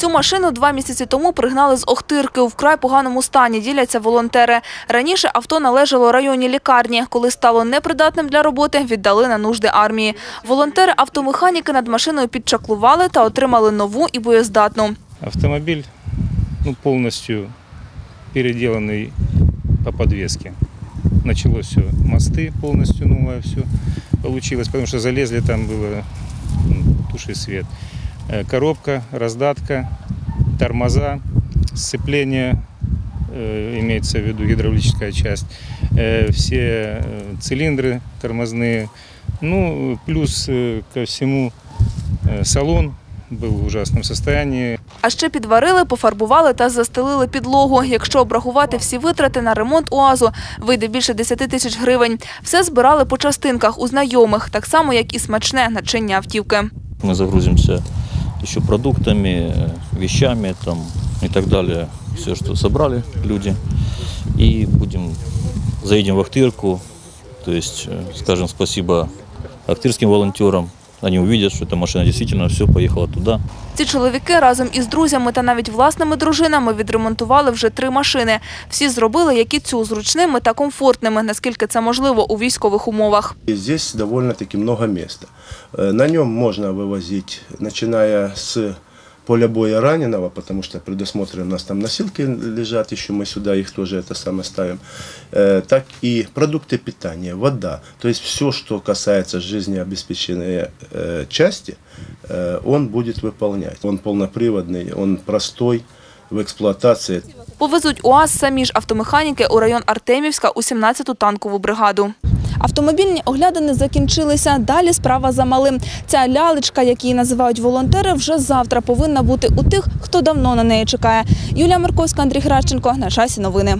Цю машину два місяці тому пригнали з Охтирки у вкрай поганому стані, діляться волонтери. Раніше авто належало районній лікарні. Коли стало непридатним для роботи, віддали на нужди армії. Волонтери-автомеханіки над машиною підчаклували та отримали нову і боєздатну. Автомобиль ну, полностью переделанный по подвеске. Началось все, мосты полностью новое все получилось, потому что залезли, там было м, туши свет. Э, Коробка, раздатка, тормоза, сцепление, э, имеется в виду гидравлическая часть, э, все э, цилиндры тормозные, ну, плюс э, ко всему э, салон был в ужасном состоянии, А ще підварили, пофарбували та застелили підлогу. Якщо обрахувати всі витрати на ремонт УАЗу, вийде більше 10 тисяч гривень. Все збирали по частинках у знайомих, так само, як і смачне начиння автівки. Мы загрузимся еще продуктами, э, вещами там, и так далее. Все, что собрали люди. И будем, заедем в Ахтырку. То есть э, скажем спасибо ахтырским волонтерам. Они увидят, что эта машина действительно все поехала туда. Ці чоловіки разом із друзями та навіть власними дружинами відремонтували вже три машини. Всі зробили як і цю зручними та комфортними, наскільки це можливо у військових умовах. И здесь довольно-таки много места. Э, На нем можно вывозить, начиная с поля боя раненого, потому что предусмотрены у нас там носилки лежат, еще мы сюда их тоже это самое ставим, э, так и продукты питания, вода. То есть все, что касается жизнеобеспечения э, части, э, он будет выполнять. Он полноприводный, он простой в эксплуатации. Повезуть УАЗ самі ж автомеханіки у район Артемівська у 17-ту танкову бригаду. Автомобільні оглядини закінчилися. Далі справа за малим. Ця лялечка, як її називають волонтери, вже завтра повинна бути у тих, хто давно на неї чекає. Юлія Марковська, Андрій Гращенко. На часі новини.